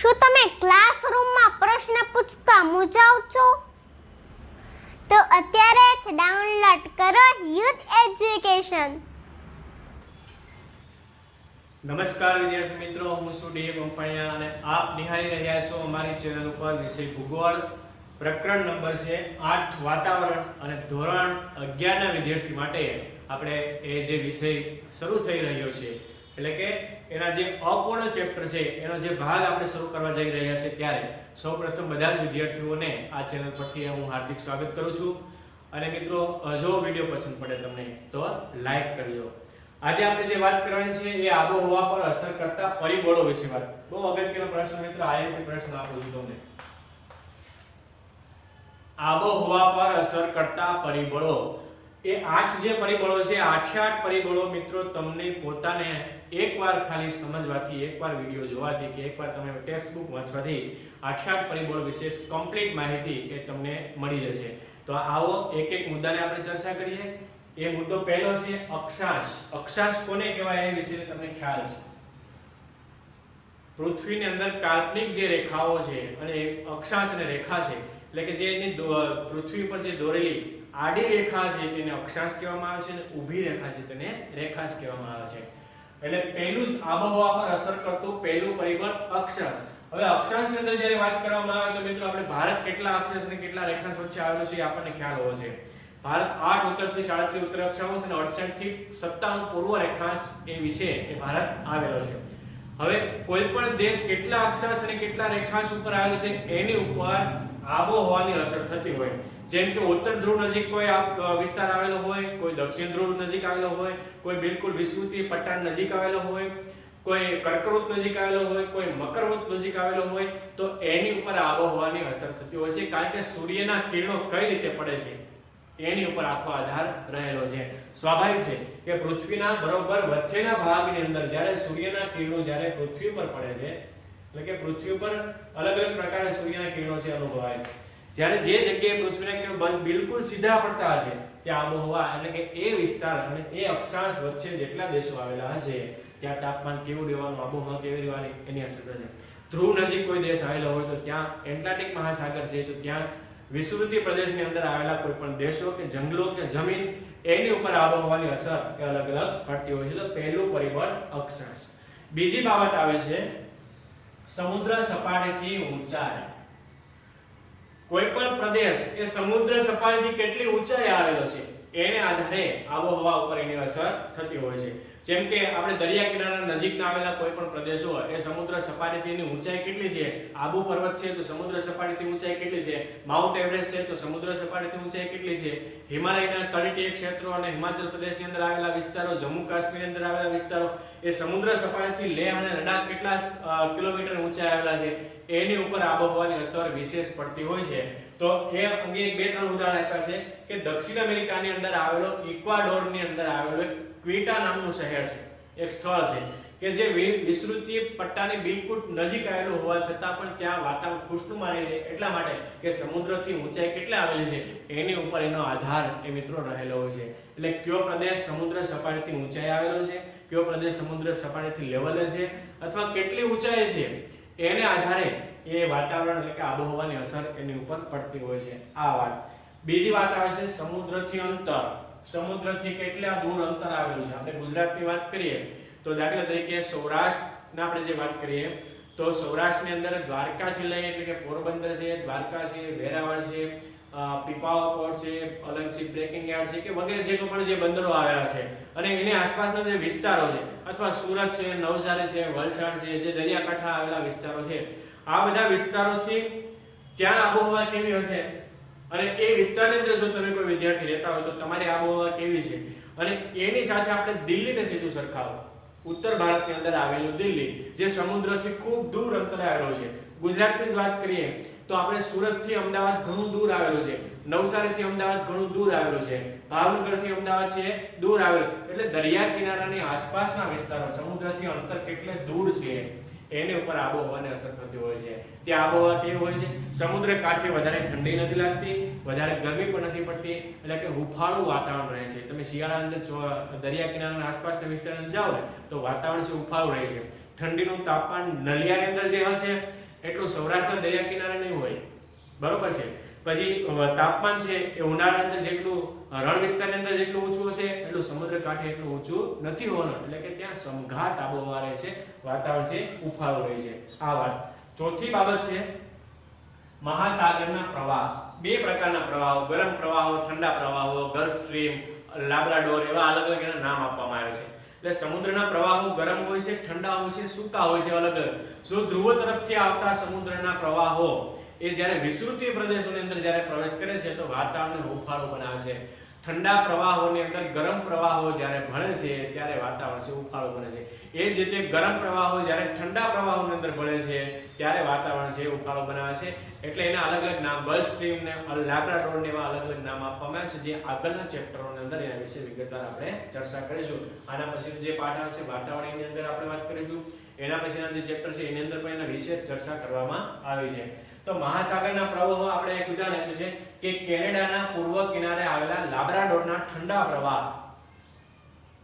શું તમે ક્લાસરૂમમાં પ્રશ્ન પૂછતા મૂંઝાવ છો? તો અત્યારે જ ડાઉનલોડ કરો યુથ એજ્યુકેશન. નમસ્કાર વિદ્યાર્થી મિત્રો, હું છું ડીએ કંપાણીયા અને આપ નિહાળી રહ્યા છો અમારી ચેનલ ઉપર વિષય ભૂગોળ. પ્રકરણ નંબર છે આઠ, વાતાવરણ અને ધોરણ અગિયારના વિદ્યાર્થી માટે આપણે એ જે વિષય શરૂ થઈ રહ્યો છે, એટલે કે એના જે અપૂર્ણ ચેપ્ટર છે, એનો જે ભાગ આપણે શરૂ કરવા જઈ રહ્યા છે ત્યારે સૌપ્રથમ બધા જ વિદ્યાર્થીઓને આ ચેનલ પરથી હું હાર્દિક સ્વાગત કરું છું. અને મિત્રો, જો વીડિયો પસંદ પડે તમને, તો લાઈક કરજો આજે આપણે જે વાત કરવાની છે, એ આબોહવા પર અસર કરતા પરિબળો વિશે વાત. બહુ અગત્યનો પ્રશ્ન મિત્રો આઈએમપી પ્રશ્ન આપું છું તમને. આબોહવા પર અસર કરતા પરિબળો. એ આઠ જે પરિબળો છે, આઠે આઠ પરિબળો મિત્રો તમને પોતાને એકવાર ખાલી સમજવાથી, એકવાર વીડિયો જોવાથી કે એકવાર તમે ટેક્સ્ટ બુક વાંચવાથી આઠે આઠ પરિબળો વિશે કમ્પ્લીટ માહિતી એ તમને મળી જશે તો આવો એક એક મુદ્દાને આપણે ચર્ચા કરીએ. એ મુદ્દો પહેલો છે અક્ષાંશ. અક્ષાંશ કોને કહેવાય એ વિશે તમને ખ્યાલ છે. પૃથ્વીની અંદર કાલ્પનિક જે રેખાઓ છે અને અક્ષાંશ અને રેખા છે. એટલે કે જે એની પૃથ્વી પર જે દોરેલી આડી રેખા છે તેને અક્ષાંશ કહેવામાં આવે છે અને ઊભી રેખા છે તેને રેખાંશ કહેવામાં આવે છે. એટલે પહેલું જ આબોહવા પર અસર કરતું પહેલું પરિબળ અક્ષાંશ. હવે અક્ષાંશની અંદર જ્યારે વાત કરવામાં આવે તો મિત્રો આપણે ભારત કેટલા અક્ષાંશ અને કેટલા રેખાંશ વચ્ચે આવેલો છે એ આપણને ખ્યાલ હોવો જોઈએ. ભારત આઠ, ઉત્તરથી સાડત્રીસ ઉત્તર અક્ષાંશ અને અડસઠથી સત્તાણું પૂર્વ રેખાંશ એ વિશે એ ભારત આવેલો છે. હવે કોઈ પણ દેશ કેટલા અક્ષાંશ અને કેટલા રેખાંશ ઉપર આવેલો છે એની ઉપર આબોહવાની અસર થતી હોય. જેમ કે ઉત્તર ધ્રુવ નજીક કોઈ વિસ્તાર આવેલો હોય, કોઈ દક્ષિણ ધ્રુવ નજીક આવેલો હોય, કોઈ બિલકુલ વિસ્તૃતિ પટ્ટા નજીક આવેલો હોય, કોઈ કર્કવૃત નજીક આવેલો હોય, કોઈ મકરવૃત નજીક આવેલો હોય, તો એની ઉપર આબોહવાની અસર થતી હોય છે. કારણ કે સૂર્યના કિરણો કઈ રીતે પડે છે? એની ઉપર આખો આધાર રહેલો છે. સ્વાભાવિક છે કે પૃથ્વીના બરોબર વચ્ચેના ભાગની અંદર જ્યારે સૂર્યના કિરણો જ્યારે પૃથ્વી પર પડે છે એટલે કે પૃથ્વી ઉપર અલગ અલગ પ્રકારના સૂર્યના કિરણો છે, અનુભવાય છે. જ્યારે જે જગ્યાએ પૃથ્વીના કિરણો બિલકુલ સીધા પડતા હશે, ત્યાં આબોહવા એટલે કે એ વિસ્તાર અને એ અક્ષાંશ વચ્ચે જેટલા દેશો આવેલા હશે, ત્યાં તાપમાન કેવું રહેવાનું, આબોહવા કેવી રહેવાની, એની અસર થશે. ધ્રુવ નજીક કોઈ દેશ આવેલો હોય તો ત્યાં એટલાન્ટિક મહાસાગર છે, તો ત્યાં વિસ્તૃતિ પ્રદેશની અંદર આવેલા કોઈ પણ દેશો કે જંગલો કે જમીન, એની ઉપર આબોહવાની અસર એ અલગ અલગ પડતી હોય છે. તો પહેલું પરિબળ અક્ષાંશ. બીજી બાબત આવે છે સમુદ્ર સપાટીથી ઊંચાઈ. કોઈ પણ પ્રદેશ એ સમુદ્ર સપાટીથી કેટલી ઊંચાઈ આવેલો છે? એને આધારે આબોહવા ઉપર એની અસર થતી હોય છે. જેમ કે આપણે દરિયા કિનારા નજીકના આવેલા કોઈ પણ પ્રદેશો એ સમુદ્ર સપાટીથી ઊંચાઈ કેટલી છે? આબુ પર્વત છે તો સમુદ્ર સપાટીથી ઊંચાઈ કેટલી છે? માઉન્ટ એવરેસ્ટ છે તો સમુદ્ર સપાટીથી ઊંચાઈ કેટલી છે? હિમાલયના તળેટીય ક્ષેત્રો અને હિમાચલ પ્રદેશની અંદર આવેલા વિસ્તારો, જમ્મુ કાશ્મીરની અંદર આવેલા વિસ્તારો, એ સમુદ્ર સપાટીથી લેહ અને લડાખ કેટલા કિલોમીટર ઊંચાઈ આવેલા છે? એની ઉપર આબોહવાની અસર વિશેષ પડતી હોય છે. તો એ અંગે બે ત્રણ ઉદાહરણ આપ્યા છે કે દક્ષિણ અમેરિકાની અંદર આવેલો ઇક્વાડોરની અંદર આવેલો ક્વિટા નામનું શહેર છે. એક સ્થળ છે કે જે વિસ્તૃતિ પટ્ટાની બિલકુલ નજીક આવેલું હોવા છતાં પણ ત્યાં વાતાવરણ ખુશનુમા રહે છે. એટલા માટે કે સમુદ્રથી ઊંચાઈ કેટલા આવેલી છે એની ઉપર એનો આધાર એ મિત્રો રહેલો હોય છે. એટલે કયો પ્રદેશ સમુદ્ર સપાટીથી ઊંચાઈ આવેલો છે, કયો પ્રદેશ સમુદ્ર સપાટીથી લેવલે છે અથવા કેટલી ઊંચાઈ છે એને આધારે એ વાતાવરણ એટલે કે આબોહવાની અસર એની ઉપર પડતી હોય છે. આ વાત. બીજી વાત આવે છે સમુદ્રથી અંતર. સમુદ્રથી કેટલા દૂર અંતર આવેલું છે? આપણે ગુજરાતની વાત કરીએ તો દાખલા તરીકે સૌરાષ્ટ્રના આપણે જે વાત કરીએ તો સૌરાષ્ટ્રની અંદર દ્વારકાથી લઈ એટલે કે પોરબંદર છે દ્વારકા છે વેરાવળ છે અ, પોર્ટ છે અલંગસી બ્રેકિંગ યાર્ડ છે કે વગેરે જે પણ જે બંદરો આવેલા છે. અને એની આસપાસના જે વિસ્તારો છે અથવા સુરત છે નવસારી છે વલસાડ છે જે દરિયાકાંઠા આવેલા વિસ્તારો છે આ બધા વિસ્તારોથી ત્યાં આબોહવા કેવી હશે? અને એ વિસ્તારની અંદર જો તમે કોઈ વિદ્યાર્થી રહેતા હોય તો તમારી આબોહવા કેવી છે? અને એની સાથે આપણે દિલ્હીને સીધું સરખાવો. ઉત્તર ભારતની અંદર આવેલું દિલ્હી, જે સમુદ્રથી ખૂબ દૂર અંતરે આવેલો છે. ગુજરાતની વાત કરીએ, તો આપણે સુરતથી અમદાવાદ ઘણું દૂર આવેલું છે. નવસારીથી અમદાવાદ ઘણું દૂર આવેલું છે. ભાવનગરથી અમદાવાદ છે, દૂર આવેલું. એટલે દરિયા કિનારાની આસપાસના વિસ્તારો, સમુદ્રથી અંતર કેટલે દૂર છે? એની ઉપર આબોહવાને અસર થતી હોય છે. ત્યાં આબોહવા કેવી હોય છે? સમુદ્ર કાંઠે વધારે ઠંડી નથી લાગતી, વધારે ગરમી પણ નથી પડતી, એટલે કે હુફાળું વાતાવરણ રહે છે. તમે શિયાળા અંદર દરિયા કિનારાના આસપાસના વિસ્તારને જાઓ ને, તો વાતાવરણ છે હુફાળું રહે છે. ઠંડીનું તાપમાન નલિયાની અંદર જે હશે, એટલું સૌરાષ્ટ્ર દરિયા કિનારે નહીં હોય. બરોબર છે? પછી તાપમાન છે એ ઉનાળાની અંદર જેટલું રણ વિસ્તારની અંદર જેટલું ઊંચું હશે, એટલું સમુદ્ર કાંઠે એટલું ઊંચું નથી હોવાનું. એટલે કે ત્યાં સમઘાત આબોહવા રહે છે, વાતાવરણ છે ઉફાળો રહે છે. આ વાત. ચોથી બાબત છે, મહાસાગરના પ્રવાહ. બે પ્રકારના પ્રવાહો, ગરમ પ્રવાહો, ઠંડા પ્રવાહો ગલ્ફ સ્ટ્રીમ લાબ્રાડોર એવા અલગ અલગ એના નામ આપવામાં આવે છે. એટલે સમુદ્રના પ્રવાહો ગરમ હોય છે, ઠંડા હોય છે, સૂકા હોય છે અલગ અલગ. જો ધ્રુવ તરફથી આવતા સમુદ્રના પ્રવાહો એ જ્યારે વિસ્તૃતીય પ્રદેશોની અંદર જ્યારે પ્રવેશ કરે છે, તો વાતાવરણને હુંફાળો બનાવે છે. ઠંડા પ્રવાહોની અંદર ગરમ પ્રવાહો જ્યારે ભળે છે, ત્યારે વાતાવરણ છે ઉફાળો બને છે. એ જ રીતે ગરમ પ્રવાહો જ્યારે ઠંડા પ્રવાહોની અંદર ભળે છે, ત્યારે વાતાવરણ છે ઉફાળો બનાવે છે. એટલે એના અલગ અલગ નામ ગલ્ફ સ્ટ્રીમ ને લાબ્રાડોર ને એવા અલગ અલગ નામ આપવામાં છે, જે આગળના ચેપ્ટરોની અંદર એના વિશે વિગતવાર આપણે ચર્ચા કરીશું. આના પછી જે પાઠ આવશે, વાતાવરણની અંદર આપણે વાત કરીશું. એના પછીના જે ચેપ્ટર છે, એની અંદર પણ એના વિશે ચર્ચા કરવામાં આવી છે. તો મહાસાગરના પ્રવાહો આપણે એક ઉદાહરણ આપ્યું છે કે કેનેડાના પૂર્વ કિનારે આવેલા લાબ્રાડોરના ઠંડા પ્રવાહ.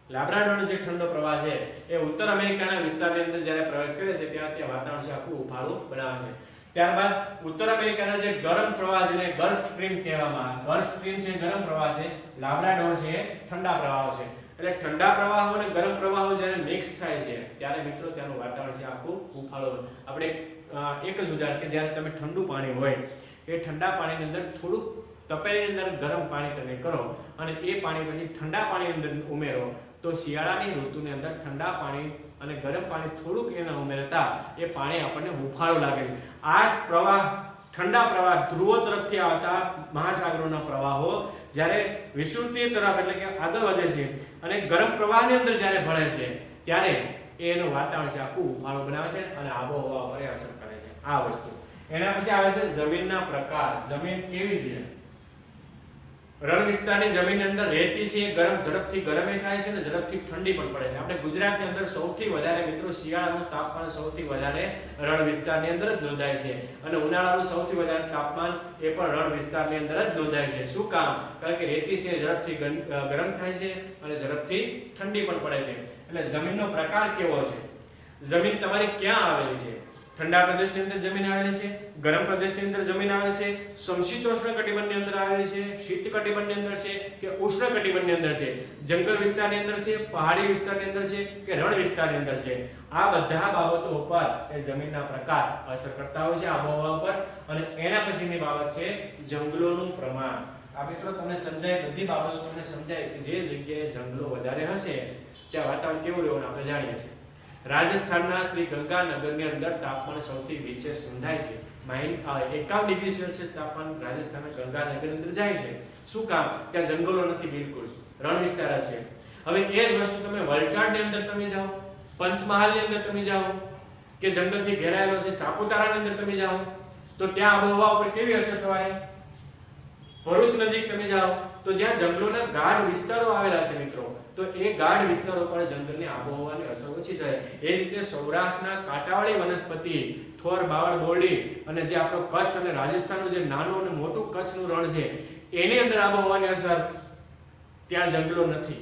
લાબ્રાડોરનો જે ઠંડો પ્રવાહ છે, એ ઉત્તર અમેરિકાના વિસ્તારની અંદર જ્યારે પ્રવેશ કરે છે ત્યારે ત્યાં વાતાવરણ છે આખું ઉફાળું બનાવે છે. ત્યારબાદ ઉત્તર અમેરિકાના જે ગરમ પ્રવાહ છે ગલ્ફ સ્ટ્રીમ કહેવામાં આવે. ગલ્ફ સ્ટ્રીમ છે, ગરમ પ્રવાહ છે લાબ્રાડોર છે, ઠંડા પ્રવાહો છે. એટલે ઠંડા પ્રવાહો અને ગરમ પ્રવાહો જ્યારે મિક્સ થાય છે, ત્યારે મિત્રો ત્યાંનું વાતાવરણ છે આખું ઉફાળો. આપણે એક જ ઉદાહરણ કે જ્યારે તમે ઠંડુ પાણી હોય, એ ઠંડા પાણીની અંદર થોડુંક તપેલીની અંદર ગરમ પાણી તમે કરો અને એ પાણી પછી ઠંડા પાણીની અંદર ઉમેરો, તો શિયાળાની ઋતુની અંદર ઠંડા પાણી અને ગરમ પાણી થોડુંક એના ઉમેરતા એ પાણી આપણને હુફાળું લાગે. આ જ પ્રવાહ, ઠંડા પ્રવાહ ધ્રુવો તરફથી આવતા મહાસાગરોના પ્રવાહો, જ્યારે વિષુવતીય તરફ એટલે કે આગળ વધે છે અને ગરમ પ્રવાહની અંદર જ્યારે ભળે છે, ત્યારે એનું વાતાવરણ છે, આખું હુંફાળું બનાવે છે અને આબોહવા પર અસર કરે છે, આ વસ્તુ. એના પછી આવે છે જમીનના પ્રકાર. જમીન કેવી છે? રણ વિસ્તારની જમીન અંદર રેતી છે, ગરમ ઝડપથી ગરમે થાય છે અને ઝડપથી ઠંડી પણ પડે છે. આપણે ગુજરાતની અંદર સૌથી વધારે મિત્રો શિયાળાનું તાપમાન સૌથી વધારે રણ વિસ્તારની અંદર જ નોંધાય છે. અને ઉનાળાનું સૌથી વધારે તાપમાન એ પણ રણ વિસ્તારની અંદર જ નોંધાય છે. શું કામ? કારણ કે રેતી છે, ઝડપથી ગરમ થાય છે અને ઝડપથી ઠંડી પણ પડે છે. એટલે જમીનનો પ્રકાર કેવો છે? જમીન તમારી ક્યાં આવેલી છે? ઠંડા પ્રદેશની અંદર જમીન આવેલી છે, ગરમ પ્રદેશની અંદર જમીન આવેલી છે, સમશીતોષ્ણ કટિબંધની અંદર આવેલી છે શીત કટિબંધની અંદર છે કે ઉષ્ણ કટિબંધની અંદર છે? જંગલ વિસ્તારની અંદર છે, પહાડી વિસ્તારની અંદર છે કે રણ વિસ્તારની અંદર છે? આ બધા બાબતો ઉપર એ જમીનના પ્રકાર અસર કરતા હોય છે આબોહવા ઉપર અને એના પછીની બાબત છે જંગલોનું પ્રમાણ. આ મિત્રો તમને સમજાય બધી બાબતો તમને સમજાય કે જે જગ્યાએ જંગલો વધારે હશે ત્યાં વાતાવરણ કેવું રહેવાનું આપણે જાણીએ છીએ. રાજસ્થાનના શ્રી ગંગાનગરની અંદર તાપમાન સૌથી વિશેષ નોંધાય છે. માઇન- એકાવન ડિગ્રી સેલ્સિયસ તાપમાન રાજસ્થાનના ગંગાનગરની અંદર જાય છે. શું કામ? ત્યાં જંગલો નથી બિલકુલ. રણ વિસ્તાર છે. હવે એ જ વસ્તુ તમે વલસાડની અંદર તમે જાઓ, પંચમહાલની અંદર તમે જાઓ, કે જંગલથી ઘેરાયેલો છે સાપુતારાની અંદર તમે જાઓ, તો ત્યાં આબોહવા ઉપર કેવી અસર થવાની ભરૂચ નજીક તમે જાઓ, તો જ્યાં જંગલોના ગાઢ વિસ્તારો આવેલા છે મિત્રો, તો એ ગાઢ વિસ્તારો પણ જંગલની આબોહવાની અસર ઓછી થાય. એ રીતે સૌરાષ્ટ્રના કાંટાવાળી વનસ્પતિ, થોર, બાવળ, બોરડી અને જે આપણો કચ્છ અને રાજસ્થાનનું જે નાનું અને મોટું કચ્છનું રણ છે, એની અંદર આબોહવાની અસર ત્યાં જંગલો નથી.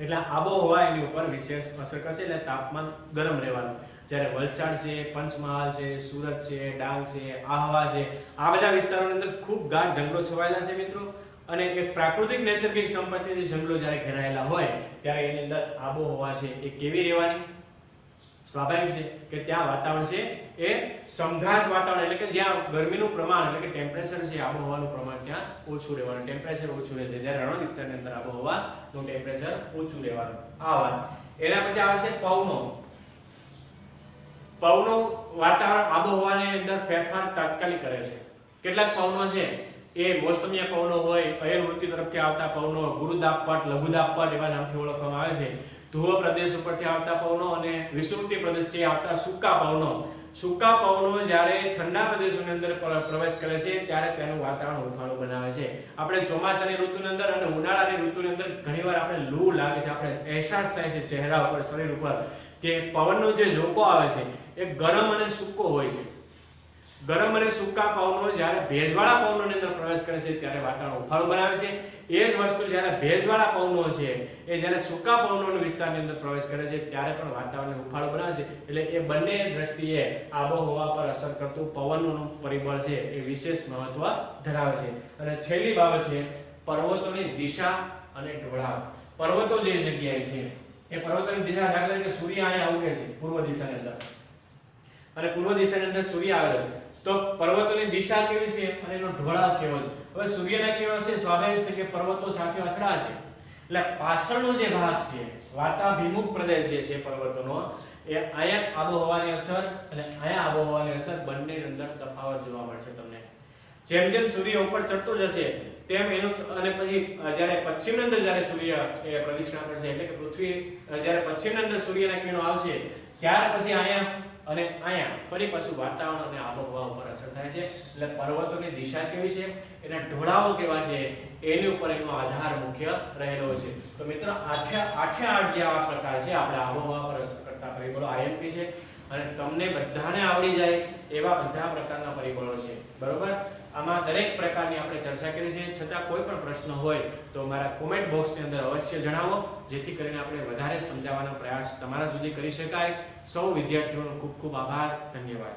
એટલે આબોહવા એની ઉપર વિશેષ અસર કરશે એટલે તાપમાન ગરમ રહેવાનું. જ્યારે વલસાડ છે, પંચમહાલ છે, સુરત છે, ડાંગ છે, આહવા છે, આ બધા વિસ્તારોની અંદર ખૂબ ગાઢ જંગલો છવાયેલા છે મિત્રો. અને એક પ્રાકૃતિક નૈસર્ગિક સંપત્તિથી જંગલો જ્યારે ઘેરાયેલા હોય, ત્યારે એની અંદર આબોહવા છે એ કેવી રહેવાની? સ્વાભાવિક છે કે ત્યાં વાતાવરણ છે એ સમઘાત વાતાવરણ, એટલે કે જ્યાં ગરમીનું પ્રમાણ, એટલે કે ટેમ્પરેચર છે, આબોહવાનું પ્રમાણ ત્યાં ઓછું રહેવાનું. ટેમ્પરેચર ઓછું રહેશે જ્યારે રણ વિસ્તારની અંદર આબોહવાનું ટેમ્પરેચર ઓછું રહેવાનું. આ વાત. એના પછી આવે છે પવનો. પવનો વાતાવરણ આબોહવાની અંદર ફેરફાર તાત્કાલિક કરે છે. કેટલાક પવનો છે એ મોસમીય પવનો હોય, અયનવૃત્તિ તરફથી આવતા પવનો, ગુરુદાપટ, લઘુદાપટ એવા નામથી ઓળખવામાં આવે છે. ધ્રુવ પ્રદેશ ઉપરથી આવતા પવનો અને વિષુવૃત્તીય પ્રદેશથી આવતા સૂકા પવનો. સૂકા પવનો જ્યારે ઠંડા પ્રદેશોની અંદર પ્રવેશ કરે છે, ત્યારે તેનું વાતાવરણ હુંફાળું બનાવે છે. આપણે ચોમાસાની ઋતુની અંદર અને ઉનાળાની ઋતુની અંદર ઘણીવાર આપણે લૂ લાગે છે, આપણે અહેસાસ થાય છે ચહેરા ઉપર, શરીર ઉપર, કે પવનનો જે ઝોકો આવે છે, એ ગરમ અને સૂકો હોય છે. ગરમ અને સૂકા પવનો જ્યારે ભેજવાળા પવનોની અંદર પ્રવેશ કરે છે, ત્યારે વાતાવરણ ઉફાળું બનાવે છે. એ જ વસ્તુ જ્યારે ભેજવાળા પવનો છે, એ જ્યારે સૂકા પવનોના વિસ્તારની અંદર પ્રવેશ કરે છે, ત્યારે પણ વાતાવરણને ઉફાળું બનાવે છે. એટલે એ બંને દ્રષ્ટિએ આબોહવા પર અસર કરતું પવનનું પરિબળ છે, એ વિશેષ મહત્વ ધરાવે છે. અને છેલ્લી બાબત છે, પર્વતોની દિશા અને ઢોળાવ. પર્વતો જે જગ્યાએ છે, એ પર્વતોની દિશા દાખલા તરીકે સૂર્ય અહીંયા ઉગે છે, પૂર્વ દિશાની અંદર. અને પૂર્વ દિશાની અંદર સૂર્ય આવે છે. તો પર્વતોની દિશા કેવી છે અને એનો ઢોળાવ કેવો છે? હવે સૂર્યના કિરણો છે, સ્વાભાવિક છે કે પર્વતો સાથે અથડા છે. એટલે પાછળનો જે ભાગ છે, વાતાભિમુખ પ્રદેશ જે છે પર્વતોનો, એ અહીંયા આબોહવાની અસર અને આયા આબોહવાની અસર બંનેની અંદર તફાવત જોવા મળશે તમને. જેમ જેમ સૂર્ય ઉપર ચડતો જશે, તેમ એનું અને પછી જ્યારે પશ્ચિમની અંદર જ્યારે સૂર્ય એ પ્રદક્ષિણા કરશે એટલે કે પૃથ્વી, જ્યારે પશ્ચિમની અંદર સૂર્યના કિરણો આવશે, ત્યાર પછી અહીંયા અને અહીંયા ફરી પાછું વાતાવરણ અને આબોહવા ઉપર અસર થાય છે. એટલે પર્વતોની દિશા કેવી છે? એના ઢોળાવો કેવા છે? એની ઉપર એનો આધાર મુખ્ય રહેલો છે. તો મિત્રો આઠે આઠે આઠ જે આવા પ્રકાર છે, આપણે આબોહવા પર અસર કરતા પરિબળો આઈએમપી છે. અને તમને બધાને આવડી જાય એવા બધા પ્રકારના પરિબળો છે. બરોબર? આમાં દરેક પ્રકારની આપણે ચર્ચા કરી છે. છતાં કોઈ પણ પ્રશ્ન હોય તો મારા કોમેન્ટ બોક્સની અંદર અવશ્ય જણાવો. જેથી કરીને આપણે વધારે સમજાવવાનો પ્રયાસ તમારા સુધી કરી શકાય. સૌ વિદ્યાર્થીઓનો ખૂબ ખૂબ આભાર. ધન્યવાદ.